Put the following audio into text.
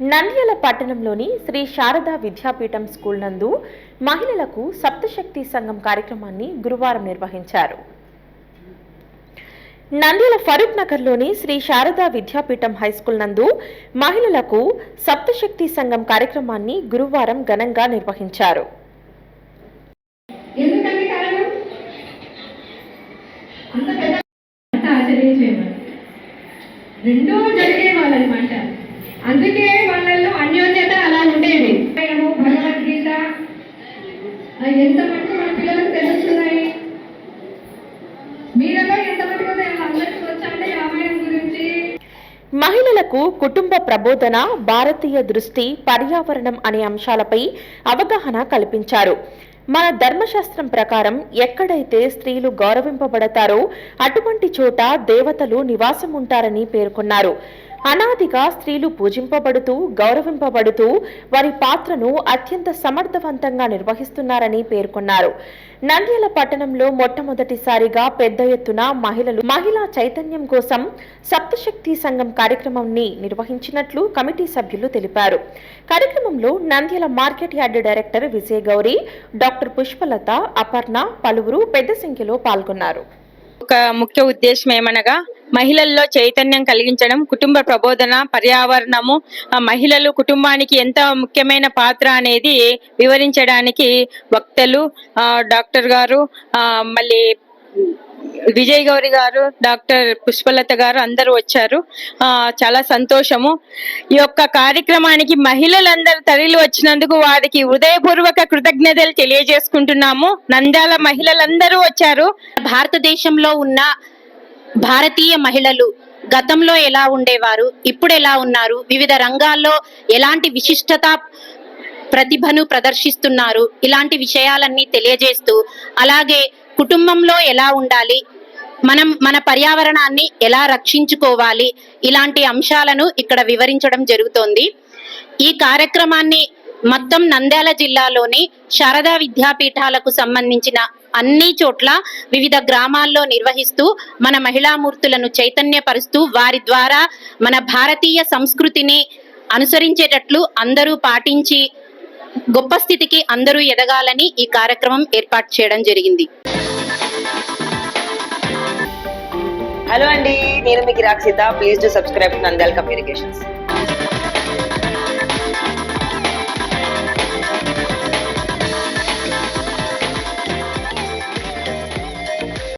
నంద్యాల పట్టణంలోని శ్రీ శారదా విద్యాపీఠం స్కూల్ నందు మహిళలకు సప్తశక్తి సంఘం కార్యక్రమాన్ని గురువారం నిర్వహించారు. నంద్యాల ఫరూక్ నగర్లోని శ్రీ శారదా విద్యాపీఠం హైస్కూల్ నందు మహిళలకు సప్తశక్తి సంఘం కార్యక్రమాన్ని గురువారం ఘనంగా నిర్వహించారు. రెండో జరిగే వాళ్ళనమాట అందుకే వాళ్ళల్లో అన్యోన్యత అలా ఉండేది. భగవద్గీత ఎంత మటుకు మన పిల్లలకు తెలుస్తున్నాయి? మీరలో ఎంత మటుకు అందరికీ వచ్చండి రామాయణం గురించి? మహిళలకు కుటుంబ ప్రబోధన భారతీయ దృష్టి పర్యావరణం అనే అంశాలపై అవగాహన కల్పించారు. మన ధర్మశాస్త్రం ప్రకారం ఎక్కడైతే స్త్రీలు గౌరవింపబడతారో అటువంటి చోట దేవతలు నివాసం ఉంటారని పేర్కొన్నారు. అనాదిగా స్త్రీలు పూజింపబడుతూ గౌరవింపబడుతూ వారి పాత్రను అత్యంత సమర్థవంతంగా నిర్వహిస్తున్నారని పేర్కొన్నారు. నంద్యాల పట్టణంలో మొట్టమొదటిసారిగా పెద్ద ఎత్తున మహిళలు మహిళా చైతన్యం కోసం సప్తశక్తి సంఘం కార్యక్రమాన్ని నిర్వహించినట్లు కమిటీ సభ్యులు తెలిపారు. కార్యక్రమంలో Nandyal market yard director Vijay Gauri doctor Pushpalatha Aparna పలువురు పెద్ద సంఖ్యలో పాల్గొన్నారు. ఒక ముఖ్య ఉద్దేశం ఏమనగా మహిళల్లో చైతన్యం కలిగించడం కుటుంబ ప్రబోధన పర్యావరణము ఆ మహిళలు కుటుంబానికి ఎంత ముఖ్యమైన పాత్ర అనేది వివరించడానికి వక్తలు డాక్టర్ గారు మళ్ళీ విజయ్ గౌరి గారు డాక్టర్ పుష్పలత గారు అందరూ వచ్చారు. చాలా సంతోషము. ఈ యొక్క కార్యక్రమానికి మహిళలందరూ తరలి వచ్చినందుకు వారికి హృదయపూర్వక కృతజ్ఞతలు తెలియజేసుకుంటున్నాము. నంద్యాల మహిళలందరూ వచ్చారు. భారతదేశంలో ఉన్న భారతీయ మహిళలు గతంలో ఎలా ఉండేవారు ఇప్పుడు ఎలా ఉన్నారు వివిధ రంగాల్లో ఎలాంటి విశిష్టత ప్రతిభను ప్రదర్శిస్తున్నారు ఇలాంటి విషయాలన్నీ తెలియజేస్తూ అలాగే కుటుంబంలో ఎలా ఉండాలి మనం మన పర్యావరణాన్ని ఎలా రక్షించుకోవాలి ఇలాంటి అంశాలను ఇక్కడ వివరించడం జరుగుతోంది. ఈ కార్యక్రమాన్ని మొత్తం నంద్యాల జిల్లాలోని శారదా విద్యాపీఠాలకు సంబంధించిన అన్ని చోట్ల వివిధ గ్రామాల్లో నిర్వహిస్తూ మన మహిళామూర్తులను చైతన్యపరుస్తూ వారి ద్వారా మన భారతీయ సంస్కృతిని అనుసరించేటట్లు అందరూ పాటించి గొప్ప స్థితికి అందరూ ఎదగాలని ఈ కార్యక్రమం ఏర్పాటు చేయడం జరిగింది. హలో అండి నేను మీకు Rakshitha please to subscribe Nandyal communications